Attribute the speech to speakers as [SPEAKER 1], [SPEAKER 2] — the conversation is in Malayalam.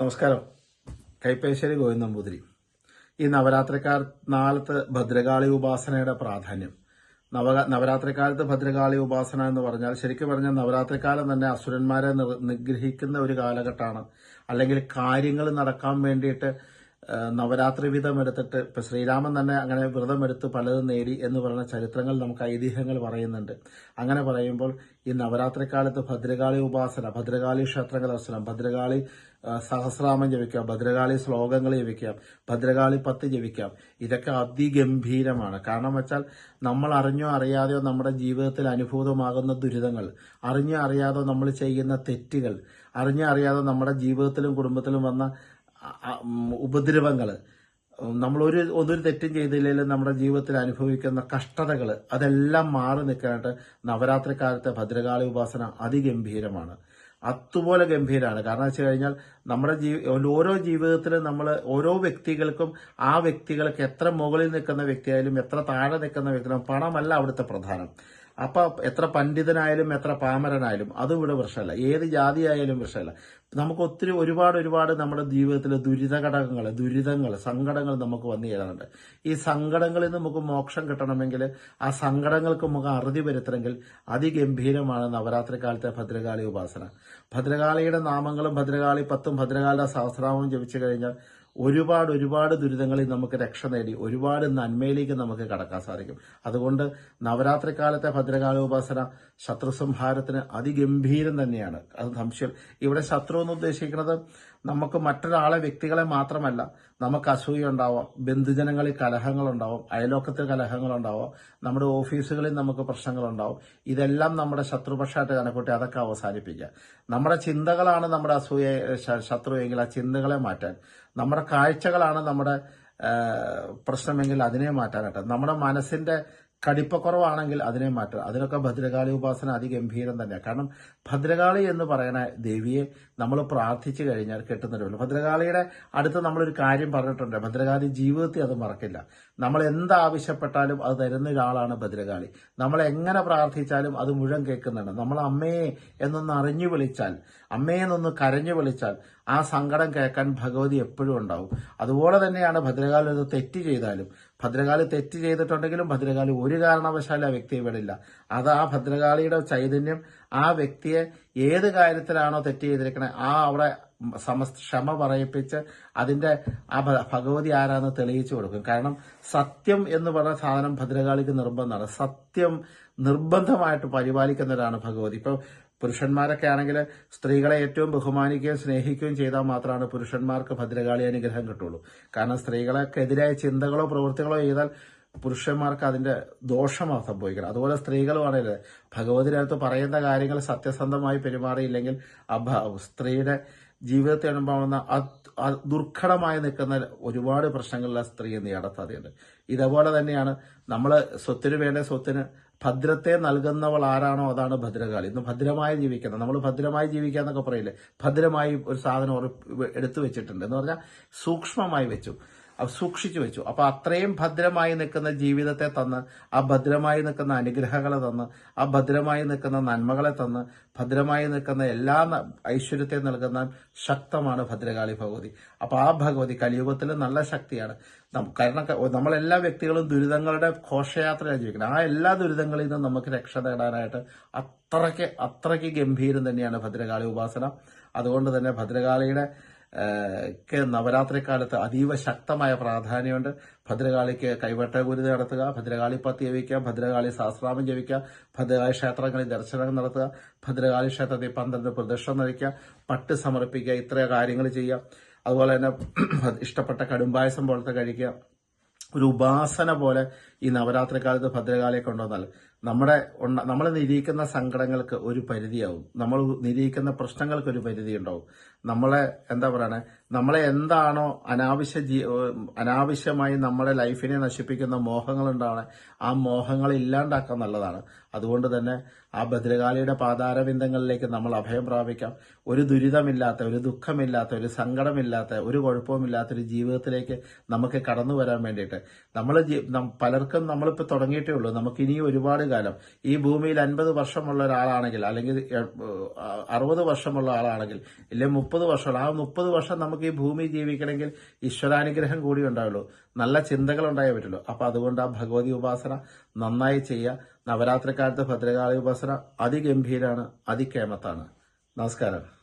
[SPEAKER 1] നമസ്കാരം. കൈപ്പേശ്ശേരി ഗോവിന്ദ നമ്പൂതിരി ഈ നവരാത്രിക്കാർ നാളത്ത് ഭദ്രകാളി ഉപാസനയുടെ പ്രാധാന്യം. നവ നവരാത്രിക്കാലത്ത് ഭദ്രകാളി ഉപാസന എന്ന് പറഞ്ഞാൽ ശരിക്കും പറഞ്ഞാൽ നവരാത്രിക്കാലം തന്നെ അസുരന്മാരെ നിഗ്രഹിക്കുന്ന ഒരു കാലഘട്ടമാണ്. അല്ലെങ്കിൽ കാര്യങ്ങൾ നടക്കാൻ വേണ്ടിയിട്ട് നവരാത്രി വിധം എടുത്തിട്ട് ഇപ്പൊ ശ്രീരാമൻ തന്നെ അങ്ങനെ വ്രതമെടുത്ത് പലതും നേടി എന്ന് പറയുന്ന ചരിത്രങ്ങൾ നമുക്ക് ഐതിഹ്യങ്ങൾ പറയുന്നുണ്ട്. അങ്ങനെ പറയുമ്പോൾ ഈ നവരാത്രി കാലത്ത് ഭദ്രകാളി ഉപാസന ഭദ്രകാളി ക്ഷേത്രങ്ങൾ ദർശനം ഭദ്രകാളി സഹസ്രാമം ജപിക്കാം ഭദ്രകാളി ശ്ലോകങ്ങൾ ജപിക്കാം ഭദ്രകാളി പത്ത് ജപിക്കാം. ഇതൊക്കെ അതിഗംഭീരമാണ്. കാരണം വെച്ചാൽ നമ്മൾ അറിഞ്ഞോ അറിയാതെയോ നമ്മുടെ ജീവിതത്തിൽ അനുഭൂതമാകുന്ന ദുരിതങ്ങൾ അറിഞ്ഞോ അറിയാതോ നമ്മൾ ചെയ്യുന്ന തെറ്റുകൾ അറിഞ്ഞോ അറിയാതെ നമ്മുടെ ജീവിതത്തിലും കുടുംബത്തിലും വന്ന ഉപദ്രവങ്ങൾ നമ്മളൊരു ഒന്നൊരു തെറ്റും ചെയ്തില്ലെങ്കിലും നമ്മുടെ ജീവിതത്തിൽ അനുഭവിക്കുന്ന കഷ്ടതകൾ അതെല്ലാം മാറി നിൽക്കാനായിട്ട് നവരാത്രി കാലത്തെ ഭദ്രകാളി ഉപാസന അതിഗംഭീരമാണ്. അതുപോലെ ഗംഭീരമാണ് കാരണം വെച്ച് കഴിഞ്ഞാൽ നമ്മുടെ ജീവി ഓരോ ജീവിതത്തിലും നമ്മൾ ഓരോ വ്യക്തികൾക്കും ആ വ്യക്തികൾക്ക് എത്ര മുകളിൽ നിൽക്കുന്ന വ്യക്തിയായാലും എത്ര താഴെ നിൽക്കുന്ന വ്യക്തിയായാലും പണമല്ല അവിടുത്തെ പ്രധാനം. അപ്പൊ എത്ര പണ്ഡിതനായാലും എത്ര പാമരനായാലും അതും ഇവിടെ പ്രശ്നമല്ല ഏത് ജാതിയായാലും പ്രശ്നമല്ല നമുക്ക് ഒത്തിരി ഒരുപാട് ഒരുപാട് നമ്മുടെ ജീവിതത്തിലെ ദുരിത ഘടകങ്ങൾ ദുരിതങ്ങൾ സങ്കടങ്ങൾ നമുക്ക് വന്നു ചേരാറുണ്ട്. ഈ സങ്കടങ്ങളിൽ നമുക്ക് മോക്ഷം കിട്ടണമെങ്കിൽ ആ സങ്കടങ്ങൾക്ക് നമുക്ക് അറുതി വരുത്തണമെങ്കിൽ അതിഗംഭീരമാണ് നവരാത്രി കാലത്തെ ഭദ്രകാളി ഉപാസന. ഭദ്രകാളിയുടെ നാമങ്ങളും ഭദ്രകാളി പത്തും ഭദ്രകാളിയുടെ സഹസ്രാമവും ജപിച്ചു കഴിഞ്ഞാൽ ഒരുപാട് ഒരുപാട് ദുരിതങ്ങളിൽ നമുക്ക് രക്ഷ നേടി ഒരുപാട് നന്മയിലേക്ക് നമുക്ക് കടക്കാൻ സാധിക്കും. അതുകൊണ്ട് നവരാത്രി കാലത്തെ ഭദ്രകാല ഉപാസന ശത്രു സംഹാരത്തിന് അതിഗംഭീരം തന്നെയാണ്. അത് സംശയം. ഇവിടെ ശത്രു എന്ന് ഉദ്ദേശിക്കുന്നത് നമുക്ക് മറ്റൊരാളെ വ്യക്തികളെ മാത്രമല്ല നമുക്ക് അസൂയ ഉണ്ടാവാം ബന്ധുജനങ്ങളിൽ കലഹങ്ങളുണ്ടാവും അയലോക്കത്തിൽ കലഹങ്ങളുണ്ടാവാം നമ്മുടെ ഓഫീസുകളിൽ നമുക്ക് പ്രശ്നങ്ങളുണ്ടാവും. ഇതെല്ലാം നമ്മുടെ ശത്രുപക്ഷമായിട്ട് കണക്കൂട്ടി അതൊക്കെ അവസാനിപ്പിക്കുക. നമ്മുടെ ചിന്തകളാണ് നമ്മുടെ അസൂയ ശത്രുവെങ്കിൽ ആ ചിന്തകളെ മാറ്റാൻ. നമ്മുടെ കാഴ്ചകളാണ് നമ്മുടെ പ്രശ്നമെങ്കിൽ അതിനെ മാറ്റാനായിട്ട് നമ്മുടെ മനസ്സിന്റെ കടിപ്പക്കുറവാണെങ്കിൽ അതിനെ മാറ്റുക. അതിനൊക്കെ ഭദ്രകാളി ഉപാസന അതിഗംഭീരം തന്നെയാണ് കാരണം ഭദ്രകാളി എന്ന് പറയുന്ന ദേവിയെ നമ്മൾ പ്രാർത്ഥിച്ചു കഴിഞ്ഞാൽ കിട്ടുന്നൊരു ഭദ്രകാളിയുടെ അടുത്ത് നമ്മളൊരു കാര്യം പറഞ്ഞിട്ടുണ്ട്. ഭദ്രകാളി ജീവിതത്തിൽ അത് മറക്കില്ല. നമ്മൾ എന്താവശ്യപ്പെട്ടാലും അത് തരുന്ന ഒരാളാണ് ഭദ്രകാളി. നമ്മൾ എങ്ങനെ പ്രാർത്ഥിച്ചാലും അത് മുഴുവൻ കേൾക്കുന്നുണ്ട്. നമ്മൾ അമ്മയെ എന്നൊന്ന് അറിഞ്ഞു വിളിച്ചാൽ അമ്മയെ എന്നൊന്ന് കരഞ്ഞു വിളിച്ചാൽ ആ സങ്കടം കേൾക്കാൻ ഭഗവതി എപ്പോഴും ഉണ്ടാവും. അതുപോലെ തന്നെയാണ് ഭദ്രകാലി അത് തെറ്റ് ചെയ്താലും ഭദ്രകാളി തെറ്റ് ചെയ്തിട്ടുണ്ടെങ്കിലും ഭദ്രകാളി ഒരു കാരണവശാലും ആ വ്യക്തിയെ വിടില്ല. അത് ആ ഭദ്രകാളിയുടെ ചൈതന്യം. ആ വ്യക്തിയെ ഏത് കാര്യത്തിലാണോ തെറ്റ് ചെയ്തിരിക്കണേ ആ അവിടെ സമസ്ത ക്ഷമ പറയിപ്പിച്ച് അതിന്റെ ആ ഭഗവതി ആരാന്ന് തെളിയിച്ചു കൊടുക്കും. കാരണം സത്യം എന്ന് പറഞ്ഞ സാധനം ഭദ്രകാളിക്ക് നിർബന്ധമാണ്. സത്യം നിർബന്ധമായിട്ട് പരിപാലിക്കുന്നവരാണ് ഭഗവതി. ഇപ്പൊ പുരുഷന്മാരൊക്കെ ആണെങ്കിൽ സ്ത്രീകളെ ഏറ്റവും ബഹുമാനിക്കുകയും സ്നേഹിക്കുകയും ചെയ്താൽ മാത്രമാണ് പുരുഷന്മാർക്ക് ഭദ്രകാളി അനുഗ്രഹം കിട്ടുള്ളൂ. കാരണം സ്ത്രീകളെക്കെതിരായ ചിന്തകളോ പ്രവൃത്തികളോ ചെയ്താൽ പുരുഷന്മാർക്ക് അതിന്റെ ദോഷമാണ് സംഭവിക്കുന്നത്. അതുപോലെ സ്ത്രീകളുമാണെങ്കിൽ ഭഗവതിനകത്ത് പറയുന്ന കാര്യങ്ങൾ സത്യസന്ധമായി പെരുമാറിയില്ലെങ്കിൽ ആ സ്ത്രീയുടെ ജീവിതത്തിൽ ഉണ്ടാവുന്ന ദുർഘടമായി നിൽക്കുന്ന ഒരുപാട് പ്രശ്നങ്ങളിൽ സ്ത്രീ നേടാൻ സാധ്യതയുണ്ട്. ഇതേപോലെ തന്നെയാണ് നമ്മൾ സ്വത്തിന് വേണ്ട സ്വത്തിന് ഭദ്രത്തെ നൽകുന്നവൾ ആരാണോ അതാണ് ഭദ്രകാളി. ഇന്ന് ഭദ്രമായി ജീവിക്കണം നമ്മൾ ഭദ്രമായി ജീവിക്കുക എന്നൊക്കെ പറയില്ലേ? ഭദ്രമായി ഒരു സാധനം എടുത്തു വെച്ചിട്ടുണ്ട്. എന്ന് പറഞ്ഞാൽ സൂക്ഷ്മമായി വെച്ചു. സൂക്ഷിച്ചു വെച്ചു. അപ്പൊ അത്രയും ഭദ്രമായി നിൽക്കുന്ന ജീവിതത്തെ തന്ന് ആ ഭദ്രമായി നിൽക്കുന്ന അനുഗ്രഹങ്ങളെ തന്ന് ആ ഭദ്രമായി നിൽക്കുന്ന നന്മകളെ തന്ന് ഭദ്രമായി നിൽക്കുന്ന എല്ലാ ഐശ്വര്യത്തെ നൽകുന്ന ശക്തമാണ് ഭദ്രകാളി ഭഗവതി. അപ്പൊ ആ ഭഗവതി കലിയുഗത്തിൽ നല്ല ശക്തിയാണ്. കാരണം നമ്മളെല്ലാ വ്യക്തികളും ദുരിതങ്ങളുടെ ഘോഷയാത്രയാണ് ജീവിക്കുന്നത്. ആ എല്ലാ ദുരിതങ്ങളിൽ നിന്നും നമുക്ക് രക്ഷ നേടാനായിട്ട് അത്രയ്ക്ക് അത്രയ്ക്ക് ഗംഭീരം തന്നെയാണ് ഭദ്രകാളി ഉപാസന. അതുകൊണ്ട് തന്നെ ഭദ്രകാളിയുടെ ക്ക് നവരാത്രി കാലത്ത് അതീവ ശക്തമായ പ്രാധാന്യമുണ്ട്. ഭദ്രകാളിക്ക് കൈവട്ട ഗുരുത നടത്തുക ഭദ്രകാളി പത്ത് ജവിക്കുക ഭദ്രകാളി സഹസ്രാമം ജവിക്കുക ഭദ്രകാളി ക്ഷേത്രങ്ങളിൽ ദർശനം നടത്തുക ഭദ്രകാളി ക്ഷേത്രത്തിൽ പന്ത്രണ്ട് പ്രദക്ഷിണം നയിക്കുക പട്ട് സമർപ്പിക്കുക ഇത്ര കാര്യങ്ങൾ ചെയ്യുക. അതുപോലെ തന്നെ ഇഷ്ടപ്പെട്ട കടുംപായസം പോലത്തെ കഴിക്കുക. ഒരു ഉപാസന പോലെ ഈ നവരാത്രി കാലത്ത് ഭദ്രകാളിയെ കൊണ്ടുവന്നാൽ നമ്മുടെ നമ്മൾ നിരീക്കുന്ന സങ്കടങ്ങൾക്ക് ഒരു പരിധിയാവും. നമ്മൾ നിരീക്കുന്ന പ്രശ്നങ്ങൾക്ക് ഒരു പരിധി ഉണ്ടാവും നമ്മളെ എന്താ പറയണേ നമ്മളെ എന്താണോ അനാവശ്യ ജീ അനാവശ്യമായി നമ്മുടെ ലൈഫിനെ നശിപ്പിക്കുന്ന മോഹങ്ങൾ ഉണ്ടാവണേ ആ മോഹങ്ങൾ ഇല്ലാണ്ടാക്കാൻ നല്ലതാണ്. അതുകൊണ്ട് തന്നെ ആ ഭദ്രകാളിയുടെ പാതാരവിന്ദങ്ങളിലേക്ക് നമ്മൾ അഭയം പ്രാപിക്കാം. ഒരു ദുരിതമില്ലാത്ത ഒരു ദുഃഖമില്ലാത്ത ഒരു സങ്കടമില്ലാത്ത ഒരു കുഴപ്പവുമില്ലാത്ത ഒരു ജീവിതത്തിലേക്ക് നമുക്ക് കടന്നു വരാൻ വേണ്ടിയിട്ട്. നമ്മൾ പലർക്കും നമ്മളിപ്പോൾ തുടങ്ങിയിട്ടേ ഉള്ളൂ. നമുക്ക് ഇനിയും ഒരുപാട് കാലം. ഈ ഭൂമിയിൽ അൻപത് വർഷമുള്ള ഒരാളാണെങ്കിൽ അല്ലെങ്കിൽ അറുപത് വർഷമുള്ള ആളാണെങ്കിൽ ഇല്ലെങ്കിൽ മുപ്പത് വർഷമുള്ള ആ മുപ്പത് വർഷം നമുക്ക് ഈ ഭൂമി ജീവിക്കണമെങ്കിൽ ഈശ്വരാനുഗ്രഹം കൂടി ഉണ്ടാവുള്ളൂ. നല്ല ചിന്തകൾ ഉണ്ടായേ പറ്റുള്ളൂ. അപ്പൊ അതുകൊണ്ട് ആ ഭഗവതി ഉപാസന നന്നായി ചെയ്യുക. നവരാത്രിക്കാലത്ത് ഭദ്രകാളി ഉപാസന അതിഗംഭീരാണ് അതിക്കേമത്താണ് നമസ്കാരം.